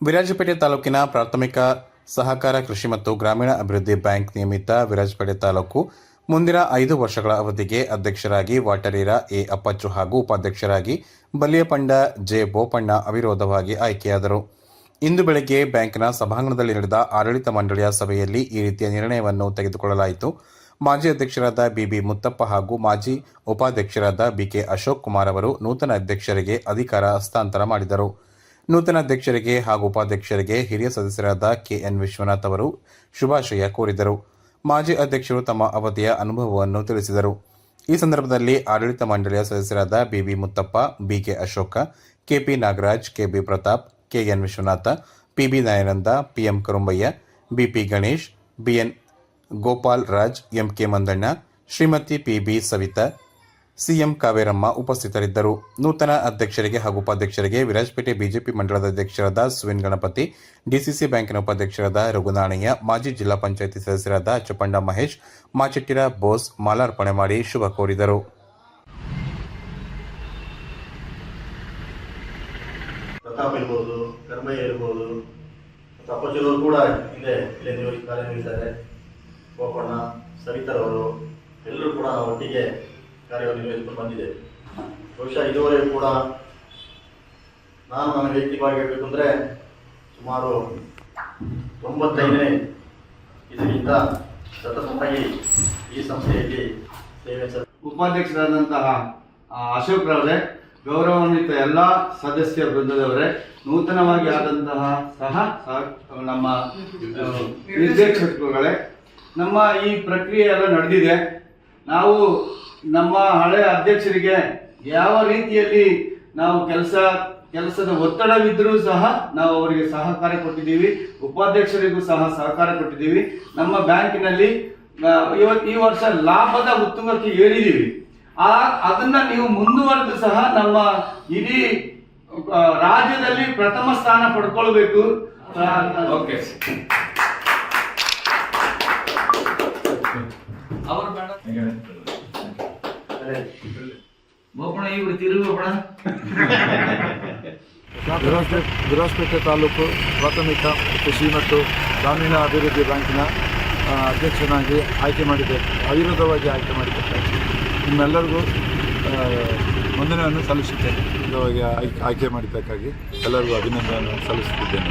ವಿರಾಜಪೇಟೆ ತಾಲೂಕಿನ ಪ್ರಾಥಮಿಕ ಸಹಕಾರ ಕೃಷಿ ಮತ್ತು ಗ್ರಾಮೀಣ ಅಭಿವೃದ್ಧಿ ಬ್ಯಾಂಕ್ ನಿಯಮಿತ ವಿರಾಜಪೇಟೆ ತಾಲೂಕು ಮುಂದಿನ ಐದು ವರ್ಷಗಳ ಅವಧಿಗೆ ಅಧ್ಯಕ್ಷರಾಗಿ ವಾಟರೀರ ಎ ಅಪ್ಪಚ್ಚು ಹಾಗೂ ಉಪಾಧ್ಯಕ್ಷರಾಗಿ ಬಲಿಯಪಂಡ ಜೆ ಬೋಪಣ್ಣ ಅವಿರೋಧವಾಗಿ ಆಯ್ಕೆಯಾದರು. ಇಂದು ಬೆಳಗ್ಗೆ ಬ್ಯಾಂಕ್ನ ಸಭಾಂಗಣದಲ್ಲಿ ನಡೆದ ಆಡಳಿತ ಮಂಡಳಿಯ ಸಭೆಯಲ್ಲಿ ಈ ರೀತಿಯ ನಿರ್ಣಯವನ್ನು ತೆಗೆದುಕೊಳ್ಳಲಾಯಿತು. ಮಾಜಿ ಅಧ್ಯಕ್ಷರಾದ ಬಿಬಿ ಮುತ್ತಪ್ಪ ಹಾಗೂ ಮಾಜಿ ಉಪಾಧ್ಯಕ್ಷರಾದ ಬಿಕೆ ಅಶೋಕ್ ಕುಮಾರ್ ಅವರು ನೂತನ ಅಧ್ಯಕ್ಷರಿಗೆ ಅಧಿಕಾರ ಹಸ್ತಾಂತರ ಮಾಡಿದರು. ನೂತನ ಅಧ್ಯಕ್ಷರಿಗೆ ಹಾಗೂ ಉಪಾಧ್ಯಕ್ಷರಿಗೆ ಹಿರಿಯ ಸದಸ್ಯರಾದ ಕೆಎನ್ ವಿಶ್ವನಾಥ್ ಅವರು ಶುಭಾಶಯ ಕೋರಿದರು. ಮಾಜಿ ಅಧ್ಯಕ್ಷರು ತಮ್ಮ ಅವಧಿಯ ಅನುಭವವನ್ನು ತಿಳಿಸಿದರು. ಈ ಸಂದರ್ಭದಲ್ಲಿ ಆಡಳಿತ ಮಂಡಳಿಯ ಸದಸ್ಯರಾದ BB Muthappa, BK Ashoka, KP Nagaraj, KB Pratap, KN Vishwanatha, PB Dayananda PM Karumbaiah, BP Ganesh, BN Gopal Raj, MK Mandanna, Shrimati PB Savitha CM Kaveramma ಉಪಸ್ಥಿತರಿದ್ದರು. ನೂತನ ಅಧ್ಯಕ್ಷರಿಗೆ ಹಾಗೂ ಉಪಾಧ್ಯಕ್ಷರಿಗೆ ವಿರಾಜಪೇಟೆ ಬಿಜೆಪಿ ಮಂಡಳದ ಅಧ್ಯಕ್ಷರಾದ ಸುವಿನ್ ಗಣಪತಿ, ಡಿಸಿಸಿ ಬ್ಯಾಂಕಿನ ಉಪಾಧ್ಯಕ್ಷರಾದ ರಘುನಾಣಯ್ಯ, ಮಾಜಿ ಜಿಲ್ಲಾ ಪಂಚಾಯಿತಿ ಸದಸ್ಯರಾದ ಚಪ್ಪಂಡ ಮಹೇಶ್, ಮಾಚಿಟ್ಟಿರ ಬೋಸ್ ಮಾಲಾರ್ಪಣೆ ಮಾಡಿ ಶುಭ ಕೋರಿದರು. ಎಲ್ಲರೂ ಕೂಡ ಒಟ್ಟಿಗೆ ಕಾರ್ಯವನ್ನು ಬಂದಿದೆ. ಬಹುಶಃ ಇದುವರೆಗೂ ಕೂಡ ನಾನು ನನ್ನ ವ್ಯಕ್ತಿಕವಾಗಿ ಹೇಳಬೇಕಂದ್ರೆ ಸುಮಾರು ತೊಂಬತ್ತೈದನೇ ಇದರಿಂದ ಸತತವಾಗಿ ಈ ಸಂಸ್ಥೆಯಲ್ಲಿ ಸೇವೆ ಉಪಾಧ್ಯಕ್ಷರಾದಂತಹ ಅಶೋಕ್ ರವರೇ, ಗೌರವಾನ್ವಿತ ಎಲ್ಲ ಸದಸ್ಯ ವೃಂದದವರೇ, ನೂತನವಾಗಿ ಆದಂತಹ ಸಹ ನಮ್ಮ ನಿರ್ದೇಶಕರುಗಳೇ, ನಮ್ಮ ಈ ಪ್ರಕ್ರಿಯೆ ಎಲ್ಲ ನಡೆದಿದೆ. ನಾವು ನಮ್ಮ ಹಳೆ ಅಧ್ಯಕ್ಷರಿಗೆ ಯಾವ ರೀತಿಯಲ್ಲಿ ನಾವು ಕೆಲಸ ಕೆಲಸದ ಒತ್ತಡವಿದ್ದರೂ ಸಹ ನಾವು ಅವರಿಗೆ ಸಹಕಾರ ಕೊಟ್ಟಿದ್ದೀವಿ ಉಪಾಧ್ಯಕ್ಷರಿಗೂ ಸಹ ಸಹಕಾರ ಕೊಟ್ಟಿದ್ದೀವಿ. ನಮ್ಮ ಬ್ಯಾಂಕಿನಲ್ಲಿ ಇವತ್ತು ಈ ವರ್ಷ ಲಾಭದ ಉತ್ತುಂಗಕ್ಕೆ ಏರಿದ್ದೀವಿ. ಆ ಅದನ್ನ ನೀವು ಮುಂದುವರೆದು ಸಹ ನಮ್ಮ ಇಡೀ ರಾಜ್ಯದಲ್ಲಿ ಪ್ರಥಮ ಸ್ಥಾನ ಪಡ್ಕೊಳ್ಬೇಕು. ಓಕೆ. ಅವ್ರು ಬೋಪಣ ಇವ್ರು ತಿರುಗೋಪಣ ವಿರಾಜಪೇಟೆ ವಿರಾಜಪೇಟೆ ತಾಲೂಕು ಪ್ರಾಥಮಿಕ ಕೃಷಿ ಮತ್ತು ಗ್ರಾಮೀಣ ಅಭಿವೃದ್ಧಿ ಬ್ಯಾಂಕಿನ ಅಧ್ಯಕ್ಷನಾಗಿ ಆಯ್ಕೆ ಮಾಡಿದೆ. ಅವಿರೋಧವಾಗಿ ಆಯ್ಕೆ ಮಾಡಿದೆ. ನಿಮ್ಮೆಲ್ಲರಿಗೂ ವಂದನೆಯನ್ನು ಸಲ್ಲಿಸುತ್ತೇನೆ. ಅವಿರೋಧವಾಗಿ ಆಯ್ಕೆ ಆಯ್ಕೆ ಮಾಡಿದ್ದಕ್ಕಾಗಿ ಎಲ್ಲರಿಗೂ ಅಭಿನಂದನೆಯನ್ನು ಸಲ್ಲಿಸುತ್ತಿದ್ದೇನೆ.